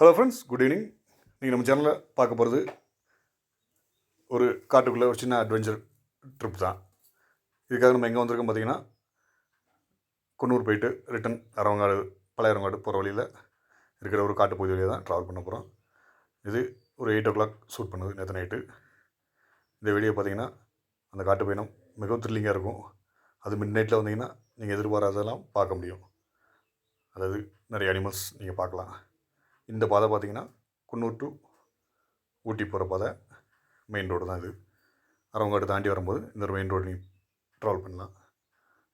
Hello friends good evening நீங்கள் நம்ம சேனலில் பார்க்க போகிறது ஒரு காட்டுக்குள்ளே ஒரு சின்ன அட்வென்ச்சர் ட்ரிப் தான். இதுக்காக நம்ம எங்கே வந்திருக்கோம் பார்த்தீங்கன்னா குன்னூர் போயிட்டு ரிட்டன் அரவங்காடு பழையரங்காடு போகிற வழியில் இருக்கிற ஒரு காட்டு பகுதி வழியாக தான் ட்ராவல் பண்ண போகிறோம் இது ஒரு எயிட் ஓ கிளாக் ஷூட் பண்ணுது நேற்று நைட்டு இந்த வீடியோ பார்த்தீங்கன்னா அந்த காட்டு பயணம் மிகவும் த்ரில்லிங்காக இருக்கும். அது மிட் நைட்டில் வந்தீங்கன்னா நீங்கள் எதிர்பாராததெல்லாம் பார்க்க முடியும். அதாவது நிறைய அனிமல்ஸ் நீங்கள் பார்க்கலாம். இந்த பாதை பார்த்தீங்கன்னா குன்னூர் டு ஊட்டி போகிற பாதை. மெயின் ரோடு தான் இது. அரவங்காடு தாண்டி வரும்போது இந்த மெயின் ரோடு நீ ட்ராவல் பண்ணலாம்.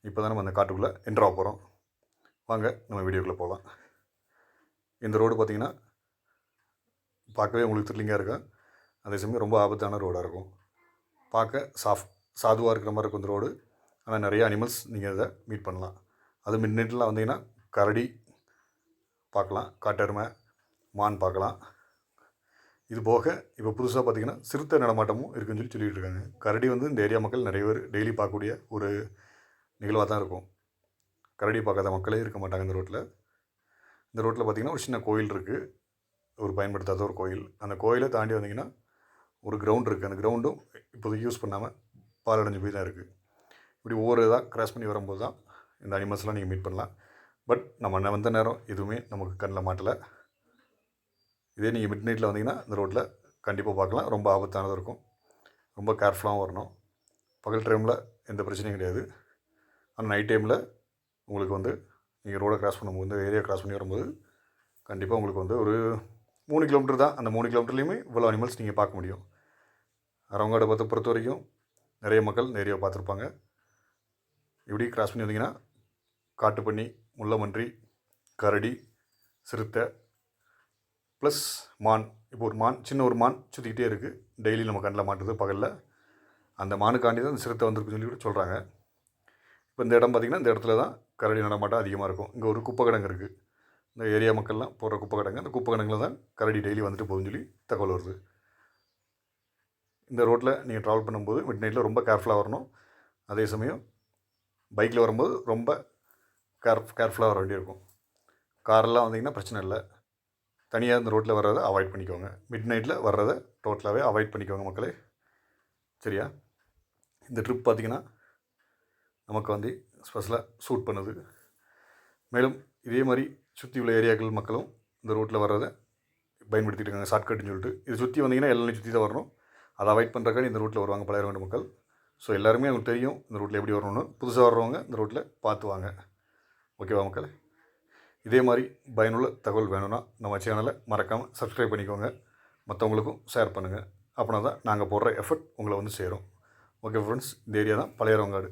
இப்போ தான் நம்ம அந்த காட்டுக்குள்ளே என்ட்ரா போகிறோம் வாங்க நம்ம வீடியோக்குள்ளே போகலாம் இந்த ரோடு பார்த்தீங்கன்னா பார்க்கவே உங்களுக்கு த்ரில்லிங்காக இருக்கும். அதே சமயம் ரொம்ப ஆபத்தான ரோடாக இருக்கும். பார்க்க சாஃப் சாதுவாக இருக்கிற மாதிரி இருக்கும் இந்த ரோடு ஆனால் நிறைய அனிமல்ஸ் நீங்கள் இதை மீட் பண்ணலாம். அது மிட் நைட்டில் வந்தீங்கன்னா கரடி பார்க்கலாம். காட்டெருமை மான் பார்க்கலாம். இது போக இப்போ புதுசாக பார்த்தீங்கன்னா சிறுத்தை நடமாட்டமும் இருக்குன்னு சொல்லி சொல்லிட்டு இருக்காங்க கரடி வந்து இந்த ஏரியா மக்கள் நிறைய பேர் டெய்லி பார்க்கக்கூடிய ஒரு நிகழ்வாக தான் இருக்கும். கரடி பார்க்காத மக்களே இருக்க மாட்டாங்க இந்த ரோட்டில் இந்த ரோட்டில் பார்த்தீங்கன்னா ஒரு சின்ன கோயில் இருக்குது ஒரு பயன்படுத்தாத ஒரு கோயில். அந்த கோயிலை தாண்டி வந்தீங்கன்னா ஒரு கிரவுண்ட் இருக்குது அந்த கிரவுண்டும் இப்போதைக்கு யூஸ் பண்ணாமல் பாலடைஞ்சு போய் தான் இருக்குது இப்படி ஒவ்வொரு இதாக கிராஸ் பண்ணி வரும்போது தான் இந்த அனிமல்ஸ்லாம் நீங்கள் மீட் பண்ணலாம். பட் நம்ம வந்த நேரம் எதுவுமே நமக்கு கண்ணில் மாட்டலை. இதே நீங்கள் மிட் நைட்டில் வந்தீங்கன்னா இந்த ரோட்டில் கண்டிப்பாக பார்க்கலாம். ரொம்ப ஆபத்தானதாக இருக்கும். ரொம்ப கேர்ஃபுல்லாகவும் வரணும். பகல் டைமில் எந்த பிரச்சனையும் கிடையாது. ஆனால் நைட் டைமில் உங்களுக்கு வந்து நீங்கள் ரோடை கிராஸ் பண்ணும்போது இந்த ஏரியா கிராஸ் பண்ணி வரும்போது கண்டிப்பாக உங்களுக்கு வந்து ஒரு மூணு கிலோமீட்டர் தான். அந்த மூணு கிலோமீட்டர்லேயுமே இவ்வளோ அனிமல்ஸ் நீங்கள் பார்க்க முடியும். அரவங்காடு பார்த்து பொறுத்த வரைக்கும் நிறைய மக்கள் நிறைய பார்த்துருப்பாங்க. இப்படி கிராஸ் பண்ணி வந்தீங்கன்னா காட்டுப்பன்னி முள்ளமன்றி கரடி சிறுத்தை ப்ளஸ் மான் இப்போ ஒரு மான் சின்ன ஒரு மான் சுற்றிக்கிட்டே இருக்குது டெய்லி நம்ம கண்ணில் மாட்டுது பகலில். அந்த மானுக்காண்டி தான் இந்த சிறுத்தை வந்திருக்குன்னு சொல்லி கூட சொல்கிறாங்க இப்போ இந்த இடம் பார்த்திங்கன்னா இந்த இடத்துல தான் கரடி நடமாட்டம் அதிகமாக இருக்கும். இங்கே ஒரு குப்பை கிடங்கு இருக்குது இந்த ஏரியா மக்கள்லாம் போகிற குப்பை கிடங்கு அந்த குப்பை கிடங்குல தான் கரடி டெய்லி வந்துட்டு போகுதுன்னு சொல்லி தகவல் வருது. இந்த ரோட்டில் நீங்கள் ட்ராவல் பண்ணும்போது மிட் நைட்டில் ரொம்ப கேர்ஃபுல்லாக வரணும். அதே சமயம் பைக்கில் வரும்போது ரொம்ப கேர் கேர்ஃபுல்லாக வர வேண்டியிருக்கும். காரெல்லாம் வந்தீங்கன்னா பிரச்சனை இல்லை. தனியாக இந்த ரோட்டில் வர்றதை அவாய்ட் பண்ணிக்கோங்க. மிட் நைட்டில் வர்றதை டோட்டலாகவே அவாய்ட் பண்ணிக்கோங்க மக்களே. சரியா? இந்த ட்ரிப் பார்த்திங்கன்னா நமக்கு வந்து ஸ்பெஷலாக சூட் பண்ணுது. மேலும் இதே மாதிரி சுற்றி உள்ள ஏரியாக்கள் மக்களும் இந்த ரோட்டில் வர்றதை பயன்படுத்திட்டு இருக்காங்க. ஷார்ட்கட்னு சொல்லிட்டு. இது சுற்றி வந்தீங்கன்னா எல்லாமே சுற்றி தான் வரணும். அதை அவாய்ட் பண்ணுறக்காண்டி இந்த ரோட்டில் வருவாங்க பழைய மக்கள். ஸோ எல்லாருமே அவங்களுக்கு தெரியும் இந்த ரூட்டில் எப்படி வரணும்னு. புதுசாக வர்றவங்க இந்த ரூட்டில் பார்த்துவாங்க ஓகேவா மக்கள்? இதே மாதிரி பயனுள்ள தகவல் வேணும்னா நம்ம சேனலை மறக்காமல் சப்ஸ்கிரைப் பண்ணிக்கோங்க. மற்றவங்களுக்கும் ஷேர் பண்ணுங்கள் அப்படின்னா தான் நாங்கள் போடுற எஃபர்ட் உங்களை வந்து சேரும். ஓகே ஃப்ரெண்ட்ஸ் இந்த ஏரியா தான் பழையரவங்காடு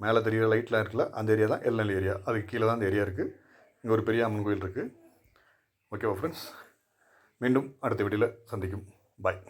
மேலே தெரிகிற லைட்லாம் இருக்குல்ல அந்த ஏரியா தான் எல்நெல் ஏரியா அதுக்கு கீழே தான் அந்த ஏரியா இருக்குது இங்கே ஒரு பெரிய அம்மன் கோயில் இருக்குது ஓகேவா ஃப்ரெண்ட்ஸ் மீண்டும் அடுத்த வீடியோவில் சந்திக்கும். பாய்